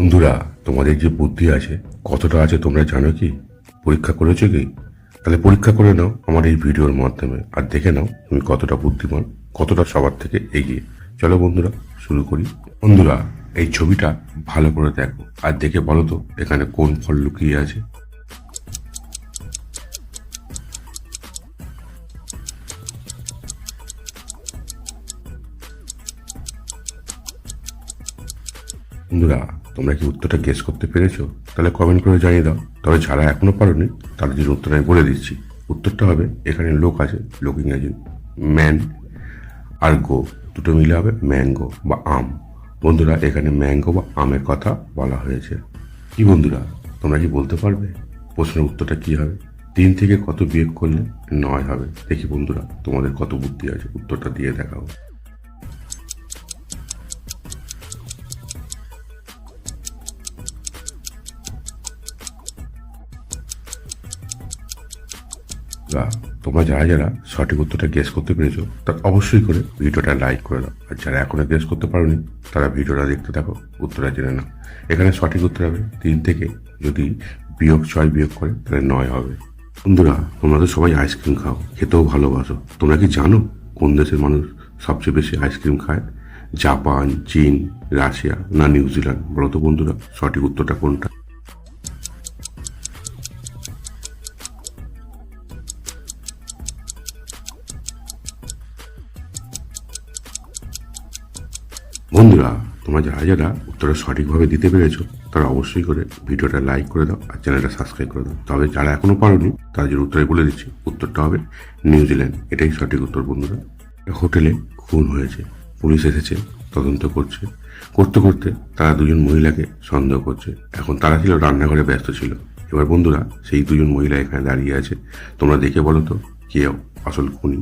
বন্ধুরা, তোমাদের যে বুদ্ধি আছে, কতটা আছে তোমরা জানো কি? পরীক্ষা করেছ কি? তাহলে পরীক্ষা করে নাও আমার এই ভিডিওর মাধ্যমে, আর দেখে নাও তুমি কতটা বুদ্ধিমান, কতটা সবার থেকে এগিয়ে। চলো বন্ধুরা, শুরু করি। বন্ধুরা, এই ছবিটা ভালো করে দেখো, আর দেখে বলো তো, এখানে কোন ফল লুকিয়ে আছে? বন্ধুরা তোমরা কি উত্তরটা গেস করতে পেরেছ? তাহলে কমেন্ট করে জানিয়ে দাও। তবে যারা এখনও পারোনি, তাদের জন্য উত্তর আমি বলে দিচ্ছি। উত্তরটা হবে, এখানে লোক আছে, লোক ইংরাজি ম্যান আর গো দুটো মিলে হবে ম্যাঙ্গো বা আম। বন্ধুরা, এখানে ম্যাঙ্গো বা আমের কথা বলা হয়েছে। কি বন্ধুরা, তোমরা কি বলতে পারবে? প্রশ্নের উত্তরটা কি হবে? তিন থেকে কত বিয়োগ করলে নয় হবে? দেখি বন্ধুরা, তোমাদের কত বুদ্ধি আছে? উত্তরটা দিয়ে দেখাও। বা তোমরা যারা যারা সঠিক উত্তরটা গেস করতে পেরেছ তার অবশ্যই করে ভিডিওটা লাইক করে দাও। আর যারা এখনও গেস করতে পারোনি, তারা ভিডিওটা দেখতে থাকো, উত্তরটা জেনে নাও। এখানে সঠিক উত্তর হবে তিন থেকে, যদি বিয়োগ ছয় বিয়োগ করে, তাহলে নয় হবে। বন্ধুরা, তোমরা তো সবাই আইসক্রিম খাও, খেতেও ভালোবাসো। তোমরা কি জানো কোন দেশের মানুষ সবচেয়ে বেশি আইসক্রিম খায়? জাপান, চীন, রাশিয়া না নিউজিল্যান্ড? বলো তো বন্ধুরা, সঠিক উত্তরটা কোনটা? বন্ধুরা, তোমরা যারা যারা উত্তরটা সঠিকভাবে দিতে পেরেছ, তারা অবশ্যই করে ভিডিওটা লাইক করে দাও আর চ্যানেলটা সাবস্ক্রাইব করে দাও। তবে যারা এখনও পারোনি তাদের উত্তরে বলে দিচ্ছি, উত্তরটা হবে নিউজিল্যান্ড এটাই সঠিক উত্তর, বন্ধুরা। হোটেলে খুন হয়েছে, পুলিশ এসেছে, তদন্ত করছে। করতে করতে তারা দুজন মহিলাকে সন্দেহ করছে। এখন তারা ছিল, রান্নাঘরে ব্যস্ত ছিল। এবার বন্ধুরা, সেই দুজন মহিলা এখানে দাঁড়িয়ে আছে। তোমরা দেখে বলো তো, কে আসল খুনি?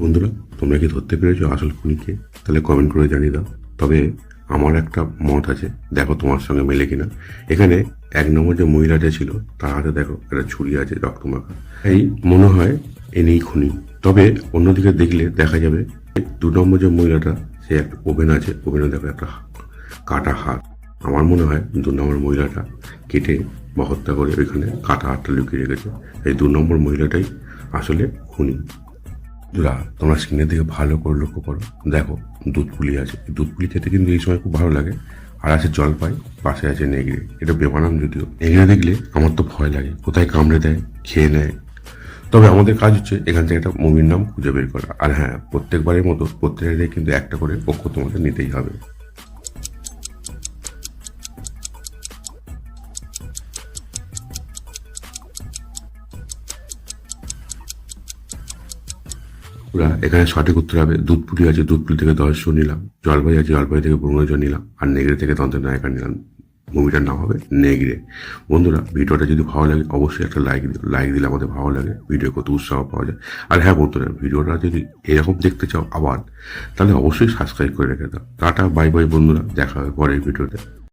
বন্ধুরা, তোমরা কি ধরতে পেরেছ আসল খুনিকে? তাহলে কমেন্ট করে জানিয়ে দাও। তবে আমার একটা মত আছে, দেখো তোমার সঙ্গে মেলে কিনা। এখানে এক নম্বর যে মহিলাটা ছিল, তার হাতে দেখো একটা ছুরি আছে, রক্তমাখা। এই মনে হয় এনেই খুনি। তবে অন্যদিকে দেখলে দেখা যাবে, দু নম্বর যে মহিলাটা, সে একটা ওভেন আছে, ওভেনে দেখো একটা কাটা হাত। আমার মনে হয় দু নম্বর মহিলাটা কেটে বা হত্যা করে ওইখানে কাটা হাতটা লুকিয়ে রেখেছে। এই দু নম্বর মহিলাটাই আসলে খুনি। বন্ধুরা তোমরা স্ক্রিনের দিকে ভালো করে লক্ষ্য করো। দেখো দুধ পুলি আছে দুধপুলি খেতে কিন্তু এই সময় খুব ভালো লাগে। আর আছে জল পাই পাশে আছে নেগড়ে। এটা বেমানাম যদিও। নেগড়ে দেখলে আমার তো ভয় লাগে। কোথায় কামড়ে দেয়, খেয়ে নেয়। তবে আমাদের কাজ হচ্ছে এখান থেকে একটা মুভির নাম খুঁজে বের করা। আর হ্যাঁ প্রত্যেকবারের মতো প্রত্যেকের কিন্তু একটা করে পক্ষ তোমাকে নিতেই হবে। পুরা এখানে সঠিক উত্তর হবে। দুধ পুলি আছে দুধ পুলি থেকে দর্শ নিলাম। জলপাই আছে, জলপাই থেকে ব্রহ্মজ নিলাম। আর নেগড়ে থেকে তন্ত্রের নায়িকা নিলাম। মুভিটার নাম হবে নেগড়ে। বন্ধুরা, ভিডিওটা যদি ভালো লাগে, অবশ্যই একটা লাইক লাইক দিলে আমাদের ভালো লাগে, ভিডিও কত উৎসাহ পাওয়া যায়। আর হ্যাঁ বন্ধুরা, ভিডিওটা যদি এরকম দেখতে চাও আবার, তাহলে অবশ্যই সাবস্ক্রাইব করে রেখে দাও। টাটা বাই বাই বন্ধুরা, দেখা হবে পরের ভিডিওতে।